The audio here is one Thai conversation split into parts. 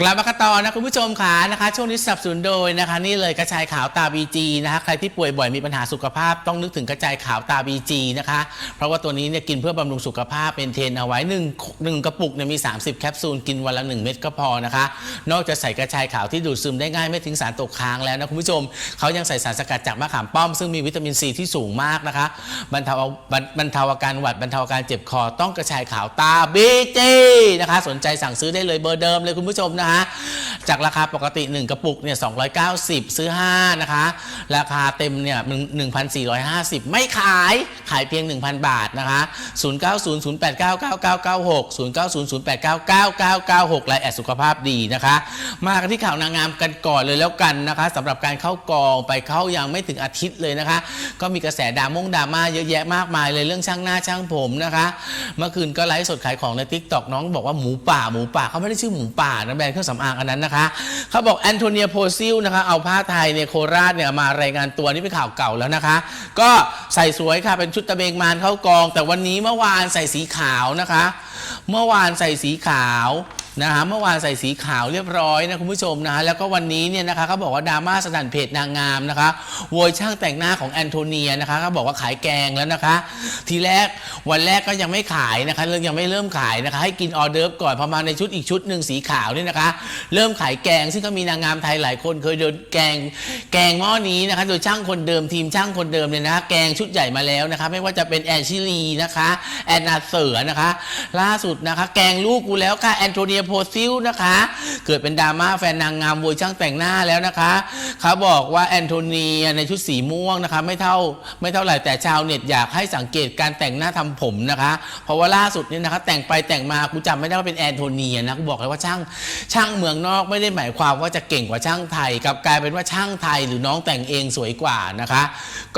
กลับมากันต่อนะคุณผู้ชมค่ะนะคะ ช่วงนี้สนับสนุนโดยนะคะ นี่เลยกระชายขาวตาบีจีนะคะใครที่ป่วยบ่อยมีปัญหาสุขภาพ ต้องนึกถึงกระชายขาวตาบีจีนะคะ เพราะว่าตัวนี้เนี่ยกินเพื่อบำรุงสุขภาพเป็นเทนเอาไว้1นึ่งหนึ่งกระปุกเนี่ยมี 30 แคปซูลกินวันละ 1 เม็ดก็พอนะคะ นอกจากใส่กระชายขาวที่ดูดซึมได้ง่ายไม่ทิ้งสารตกค้างแล้วนะคุณผู้ชมเขายังใส่สารสกัดจากมะขามป้อมซึ่งมีวิตามินซีที่สูงมากนะคะบรรเทาบรรบรรเทาอาการหวัดบรรเทาอาการเจ็บคอต้องกระชายขาวตาบีจีนะคะ สนใจสั่งซื้อได้เลยเบอร์เดิมเลยคุณผู้ชมนะฮะ จากราคาปกติ 1 กระปุกเนี่ย290 ซื้อ 5 นะคะ ราคาเต็มเนี่ย1,450 ไม่ขาย ขายเพียง 1,000 บาทนะคะ 0900899996 0900899996 และแอดสุขภาพดีนะคะ มากันที่ข่าวนางงามกันก่อนเลยแล้วกันนะคะสำหรับการเข้ากองไปเข้ายังไม่ถึงอาทิตย์เลยนะคะ ก็มีกระแสดรามงดราม่าเยอะแยะมากมายเลยเรื่องช่างหน้าช่างผมนะคะ เมื่อคืนก็ไลฟ์สดขายของในทิกตอกน้องบอกว่าหมูป่าหมูป่าเขาไม่ได้ชื่อหมูป่านะแบรนด์เครื่องสำอางอันนั้นนะคะเขาบอกแอนโทเนียโพซิลนะคะเอาผ้าไทยเนี่ยโคราชเนี่ยมารายงานตัวนี่เป็นข่าวเก่าแล้วนะคะ ก็ใส่สวยค่ะเป็นชุดตะเบงมานเข้ากอง แต่วันนี้เมื่อวานใส่สีขาวนะคะ เมื่อวานใส่สีขาว นะคะเมื่อวานใส่สีขาวเรียบร้อยนะคุณผู้ชมนะคะแล้วก็วันนี้เนี่ยนะคะเขาบอกว่าดราม่าสนั่นเพจนางงามนะคะโวยช่างแต่งหน้าของแอนโทเนียนะคะเขาบอกว่าขายแกงแล้วนะคะ ทีแรกวันแรกก็ยังไม่ขายนะคะเรื่องยังไม่เริ่มขายนะคะ ให้กินออเดิร์ฟก่อนพอมาในชุดอีกชุดหนึ่งสีขาวเนี่ยนะคะ เริ่มขายแกง ซึ่งก็มีนางงามไทยหลายคนเคยเดินแกงแกงหม้อนี้นะคะ โดยช่างคนเดิมทีมช่างคนเดิมเนี่ยนะคะแกงชุดใหญ่มาแล้วนะคะไม่ว่าจะเป็นแอนชิลีนะคะแอนนาเสือนะคะ ล่าสุดนะคะ แกงลูกกูแล้วค่ะแอนโทเนียโพซิลนะคะ เกิดเป็นดราม่าแฟนนางงามโวยช่างแต่งหน้าแล้วนะคะเขาบอกว่าแอนโทเนียในชุดสีม่วงนะคะไม่เท่าไม่เท่าไหร่แต่ชาวเน็ตอยากให้สังเกตการแต่งหน้าทำผมนะคะ เพราะว่าล่าสุดนี่นะคะ แต่งไปแต่งมากูจำไม่ได้ว่าเป็นแอนโทเนียนะกูบอกเลยว่าช่างช่างเมืองนอกไม่ได้หมายความว่าจะเก่งกว่าช่างไทยกับกลายเป็นว่าช่างไทยหรือน้องแต่งเองสวยกว่านะคะ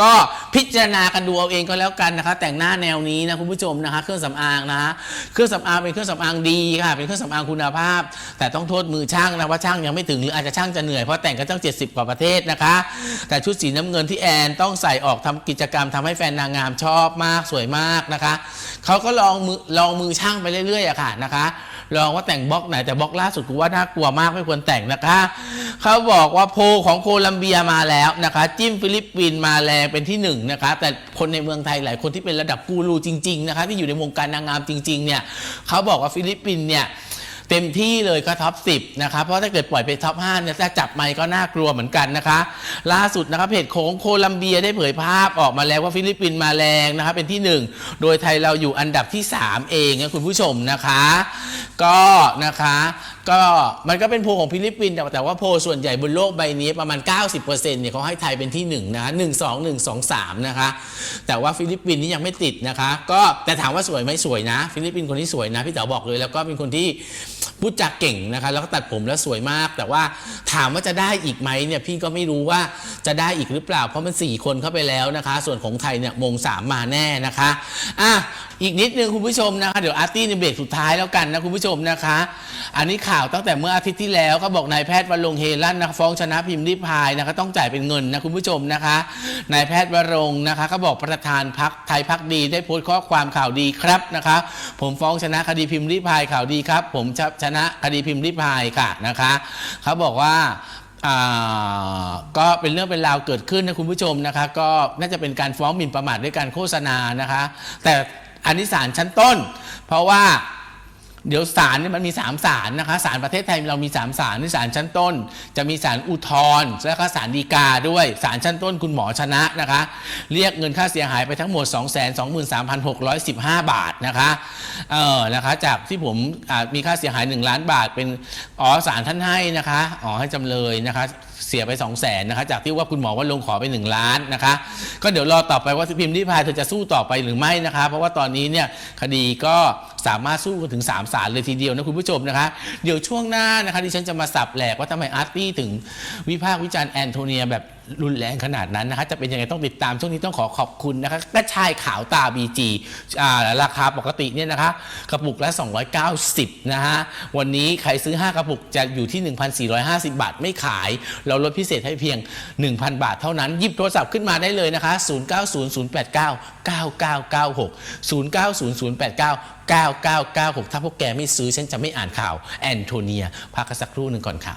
ก็พิจารณากันดูเอาเองก็แล้วกันนะคะ แต่งหน้าแนวนี้นะคุณผู้ชมนะคะ เครื่องสำอางนะเครื่องสำอางเป็นเครื่องสำอางดีค่ะเป็นเครื่องสำอางคุณภาพ แต่ต้องโทษมือช่างนะว่าช่างยังไม่ถึงหรืออาจจะช่างจะเหนื่อยเพราะแต่งกันตั้ง70 กว่าประเทศนะคะ แต่ชุดสีน้ำเงินที่แอนต้องใส่ออกทำกิจกรรมทำให้แฟนนางงามชอบมากสวยมากนะคะเขาก็ลองมือลองมือช่างไปเรื่อยๆอะค่ะนะคะลองว่าแต่งบล็อกไหนแต่บล็อกล่าสุดกูว่าน่ากลัวมากไม่ควรแต่งนะคะเขาบอกว่าโพลของโคลัมเบียมาแล้วนะคะ จิ้มฟิลิปปินส์มาแรงเป็นที่หนึ่งนะคะ แต่คนในเมืองไทยหลายคนที่เป็นระดับกูรูจริงๆนะคะที่อยู่ในวงการนางงามจริงๆเนี่ยเขาบอกว่าฟิลิปปินส์เนี่ย เต็มที่เลยก็ท็อป10นะคะเพราะถ้าเกิดปล่อยไปท็อป5เนี่ยถ้าจับไมค์ก็น่ากลัวเหมือนกันนะคะ ล่าสุดนะคะเพจโค้งโคลัมเบียได้เผยภาพออกมาแล้วว่าฟิลิปปินส์มาแรงนะคะเป็นที่ 1 โดยไทยเราอยู่อันดับที่ 3 เองนะคุณผู้ชมนะคะ ก็นะคะ ก็มันก็เป็นโพลของฟิลิปปินส์แต่แต่ว่าโพลส่วนใหญ่บนโลกใบนี้ประมาณ 90%เนี่ยเขาให้ไทยเป็นที่1นะ1 2 1 2 3 นะคะ แต่ว่าฟิลิปปินส์นี่ยังไม่ติดนะคะ ก็แต่ถามว่าสวยไหมสวยนะ ฟิลิปปินส์คนที่สวยนะพี่เต๋อบอกเลยแล้วก็เป็นคนที่พูดจาเก่งนะคะแล้วก็ตัดผมแล้วสวยมาก แต่ว่าถามว่าจะได้อีกไหมเนี่ยพี่ก็ไม่รู้ว่าจะได้อีกหรือเปล่า เพราะมัน 4 คนเข้าไปแล้วนะคะ ส่วนของไทยเนี่ยมงสามมาแน่นะคะอะอีกนิดนึงคุณผู้ชมนะคะเดี๋ยวอาร์ตี้ในเบรกสุดท้ายแล้วกันนะคุณผู้ชมนะคะ อันนี้ข่าวตั้งแต่เมื่ออาทิตย์ที่แล้วเขาบอกนายแพทย์วรงเฮลันนะฟ้องชนะพิมพ์ริพายนะคะต้องจ่ายเป็นเงินนะคุณผู้ชมนะคะนายแพทย์วรงนะคะเขาบอกประธานพักไทยพักดีได้โพสต์ข้อความข่าวดีครับนะคะ ผมฟ้องชนะคดีพิมพ์ริพายข่าวดีครับ ผมชนะคดีพิมพ์ริพายค่ะนะคะเขาบอกว่าอ่าก็เป็นเรื่องเป็นราวเกิดขึ้นนะคุณผู้ชมนะคะ ก็น่าจะเป็นการฟ้องหมิ่นประมาทด้วยการโฆษณานะคะ แต่อันนี้ศาลชั้นต้น เพราะว่า เดี๋ยวศาลเนี่ยมันมี3ศาลนะคะศาลประเทศไทยเรามี3ศาลนี่ศาลชั้นต้น จะมีศาลอุทธรณ์และก็ศาลฎีกาด้วยศาลชั้นต้นคุณหมอชนะนะคะ เรียกเงินค่าเสียหายไปทั้งหมด 223,615 บาทนะคะเออนะคะจากที่ผมมีค่าเสียหาย 1 ล้านบาท เป็นอ๋อศาลท่านให้นะคะอ๋อให้จำเลยนะคะเสียไป 2 0 0แสนนะคะจากที่ว่าคุณหมอว่าลงขอไป 1 ล้านนะคะ ก็เดี๋ยวรอต่อไปว่าพิมพ์ริพายเธอจะสู้ต่อไปหรือไม่นะคะ เพราะว่าตอนนี้เนี่ยคดีก็ สามารถสู้กันถึง 3 ศาลเลยทีเดียวนะคุณผู้ชมนะคะ เดี๋ยวช่วงหน้านะคะดิฉันจะมาสับแหลกว่าทำไมอาร์ตี้ถึงวิพากษ์วิจารณ์แอนโทเนียแบบ รุนแรงขนาดนั้นนะคะจะเป็นยังไงต้องติดตามช่วงนี้ต้องขอขอบคุณนะคะกระชายขาวตา BG อ่าราคาปกติเนี่ยนะคะ กระปุกละ 290 นะฮะ วันนี้ใครซื้อ 5 กระปุกจะอยู่ที่ 1,450 บาทไม่ขาย เราลดพิเศษให้เพียง 1,000 บาทเท่านั้นหยิบโทรศัพท์ขึ้นมาได้เลยนะคะ 0900899996 0900899996 ถ้าพวกแกไม่ซื้อฉันจะไม่อ่านข่าว แอนโทเนียพักสักครู่หนึ่งก่อนค่ะ